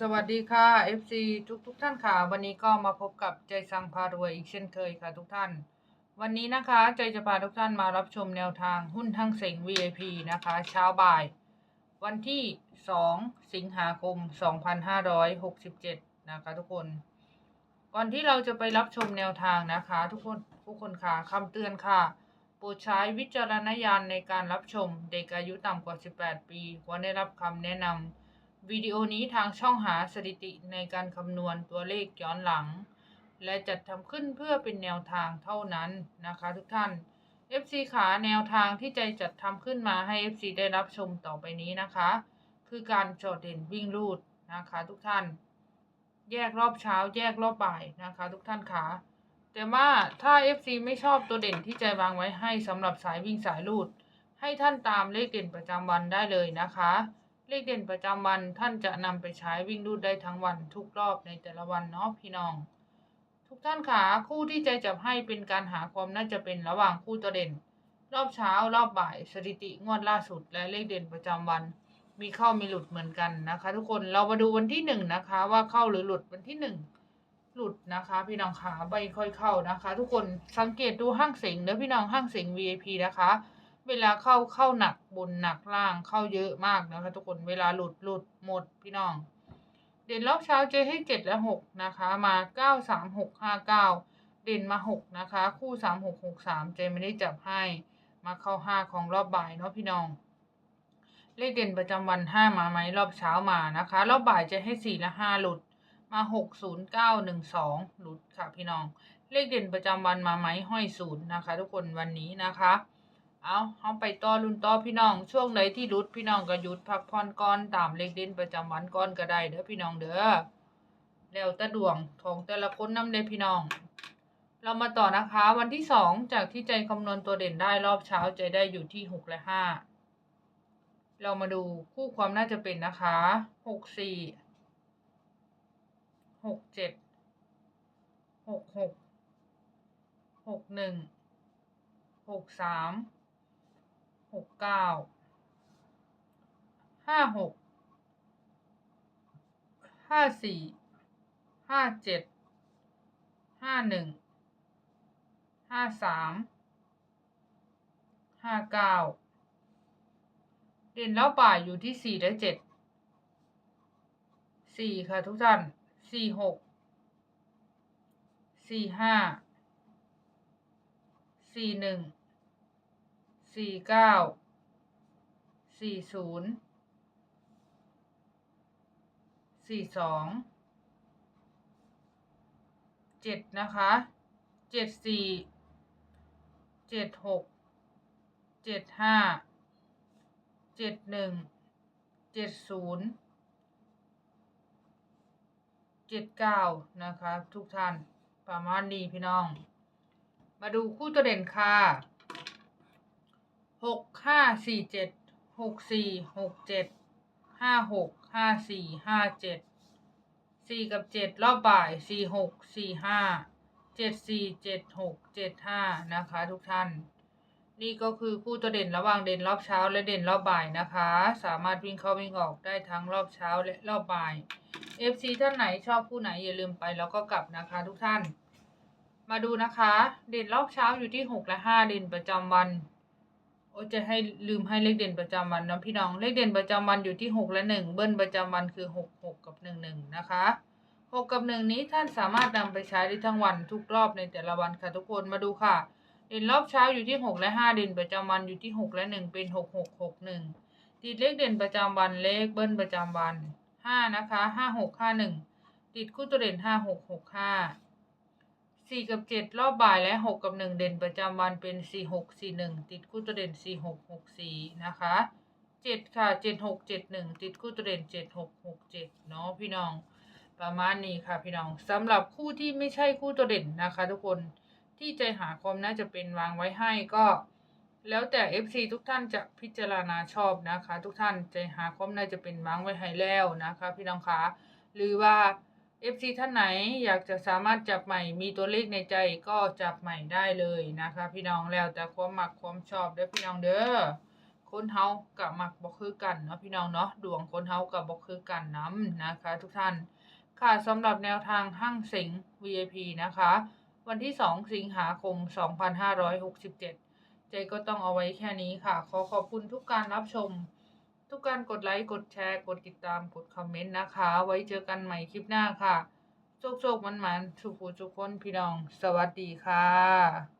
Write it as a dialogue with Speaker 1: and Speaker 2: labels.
Speaker 1: สวัสดีค่ะ FC ทุกทุกท่านค่ะ วันนี้ก็มาพบกับใจสังพารวยอีกเช่นเคยค่ะทุกท่าน วันนี้นะคะใจจะพาทุกท่านมารับชมแนวทางหุ้นทั้งเสง VIP นะคะ เช้าบ่าย วันที่ 2 สิงหาคม 2567 นะคะทุกคน ก่อนที่เราจะไปรับชมแนวทางนะคะ ทุกคนทุกคนค่ะคำเตือนค่ะโปรดใช้วิจารณญาณในการรับชมเด็กอายุต่ำกว่า 18 ปีควรได้รับคำแนะนำ วิดีโอนี้ทางช่องหาสถิติในการคำนวณตัวเลขย้อนหลัง และจัดทำขึ้นเพื่อเป็นแนวทางเท่านั้นนะคะทุกท่าน FC ขาแนวทางที่ใจจัดทำขึ้นมาให้ FC ได้รับชมต่อไปนี้นะคะ คือการโจดเด่นวิ่งรูดนะคะทุกท่าน แยกรอบเช้าแยกรอบบ่ายนะคะ ทุกท่านขาแต่ว่าถ้า FC ไม่ชอบตัวเด่นที่ใจวางไว้ให้สำหรับสายวิ่งสายรูด ให้ท่านตามเลขเด่นประจำวันได้เลยนะคะ เลขเด่นประจำวันท่านจะนำไปใช้วิ่งรูดได้ทั้งวันทุกรอบในแต่ละวันเนาะพี่น้อง ทุกท่านขาคู่ที่ใจจับให้เป็นการหาความน่าจะเป็นระหว่างคู่ตัวเด่น รอบเช้ารอบบ่ายสถิติงวดล่าสุด และเลขเด่นประจำวัน มีเข้ามีหลุดเหมือนกันนะคะ ทุกคนเรามาดูวันที่หนึ่งนะคะว่าเข้าหรือหลุดวันที่หนึ่งหลุดนะคะ พี่น้องขาใบค่อยเข้านะคะ ทุกคนสังเกตดูห้างเสงเด้อพี่น้องห้างเสง VIP นะคะ เวลาเข้าเข้าหนักบนหนักล่างเข้าเยอะมากนะคะทุกคนเวลาหลุดหลุดหมดพี่น้อง เด่นรอบเช้าเจให้เจ็ดและหกนะคะ มาเก้าสามหกห้าเก้าเด่นมาหกนะคะ คู่สามหกหกสามเจไม่ได้จับให้มาเข้าห้าของรอบบ่ายเนาะพี่น้อง เลขเด่นประจำวันห้ามาไหมรอบเช้ามานะคะ รอบบ่ายจะให้สี่และห้าหลุดมาหกศูนย์เก้าหนึ่งสองหลุดค่ะพี่น้อง เลขเด่นประจำวันมาไหมห้อยศูนย์นะคะ ทุกคนวันนี้นะคะ เอาเอาไปต่อรุ่นต่อพี่น้องช่วงไหนที่รุดพี่น้องก็หยุดพักผ่อนก่อนตามเลขเด่นประจำวันก่อนก็ได้เด้อพี่น้องเด้อแล้วแต่ดวงของแต่ละคนน้ำเด้พี่น้อง เรามาต่อนะคะวันที่สองจากที่ใจคำนวณตัวเด่นได้รอบเช้าใจได้อยู่ที่หกและห้าเรามาดูคู่ความน่าจะเป็นนะคะหกสี่หกเจ็ดหกหกหกหนึ่งหกสาม หกเก้าห้าหกห้าสี่ห้าเจ็ดห้าหนึ่งห้าสามห้าเก้าเด่นแล้วบ่ายอยู่ที่สี่และเจ็ดสี่ค่ะทุกท่านสี่หกสี่ห้าสี่หนึ่ง สี่เก้าสี่ศูนย์สี่สองเจ็ดนะคะเจ็ดสี่เจ็ดหกเจ็ดห้าเจ็ดหนึ่งเจ็ดศูนย์เจ็ดเก้านะคะ ทุกท่านประมาณนี้พี่น้อง มาดูคู่ตัวเด่นค่ะ หกห้าสี่เจ็ดหกสี่หกเจ็ดห้าหกห้าสี่ห้าเจ็ดสี่กับเจ็ดรอบบ่ายสี่หกสี่ห้าเจ็ดสี่เจ็ดหกเจ็ดห้านะคะ ทุกท่าน นี่ก็คือคู่ตัวเด่นระหว่างเด่นรอบเช้าและเด่นรอบบ่ายนะคะ สามารถวิ่งเข้าวิ่งออกได้ทั้งรอบเช้าและรอบบ่าย FC ท่านไหนชอบคู่ไหนอย่าลืมไปแล้วก็กลับนะคะ ทุกท่าน มาดูนะคะ เด่นรอบเช้าอยู่ที่หกและห้าเด่นประจำวัน โอ้จะให้ลืมให้เลขเด่นประจำวันนะพี่น้องเลขเด่นประจำวันอยู่ที่หกและหนึ่งเบิ้ลประจำวันคือหกหกกับหนึ่งหนึ่งนะคะหกกับหนึ่งนี้ท่านสามารถนำไปใช้ได้ทั้งวันทุกรอบในแต่ละวันค่ะทุกคนมาดูค่ะ เด่นรอบเช้าอยู่ที่หกและห้าเด่นประจำวันอยู่ที่หกและหนึ่งเป็นหกหกหกหนึ่งติดเลขเด่นประจำวันเลขเบิ้ลประจำวันห้านะคะห้าหกห้าหนึ่งติดคู่ตัวเด่นห้าหกหกห้า สี่กับเจ็ดรอบบ่ายและหกกับหนึ่งเด่นประจำวันเป็นสี่หกสี่หนึ่งติดคู่ตัวเด่นสี่หกหกสี่นะคะเจ็ดค่ะเจ็ดหกเจ็ดหนึ่งติดคู่ตัวเด่นเจ็ดหกหกเจ็ดเนาะพี่น้อง ประมาณนี้ค่ะพี่น้องสำหรับคู่ที่ไม่ใช่คู่ตัวเด่นนะคะ ทุกคนที่ใจหาความน่าจะเป็นวางไว้ให้ก็ แล้วแต่ FC ทุกท่านจะพิจารณาชอบนะคะ ทุกท่านใจหาความน่าจะเป็นวางไว้ให้แล้วนะคะ พี่น้องคะหรือว่า FC ท่านไหนอยากจะสามารถจับใหม่มีตัวเลขในใจก็จับใหม่ได้เลยนะคะ พี่น้องแล้วแต่ความหมักความชอบเด้อพี่น้องเด้อคนเฮากับมักบ่คือกันเนาะพี่น้องเนาะดวงคนเฮากับบ่คือกันนํนะคะ ทุกท่านค่ะสำหรับแนวทางห้างสิง VIP นะคะ วันที่ 2 สิงหาคม 2567เจก็ต้องเอาไว้แค่นี้ค่ะ ขอขอบคุณทุกการรับชม ทุกการกดไลค์กดแชร์ กดติดตามกดคอมเมนต์นะคะ ไว้เจอกันใหม่คลิปหน้าค่ะโชคโชคมันมันสุขูทุกคนพี่น้อง สวัสดีค่ะ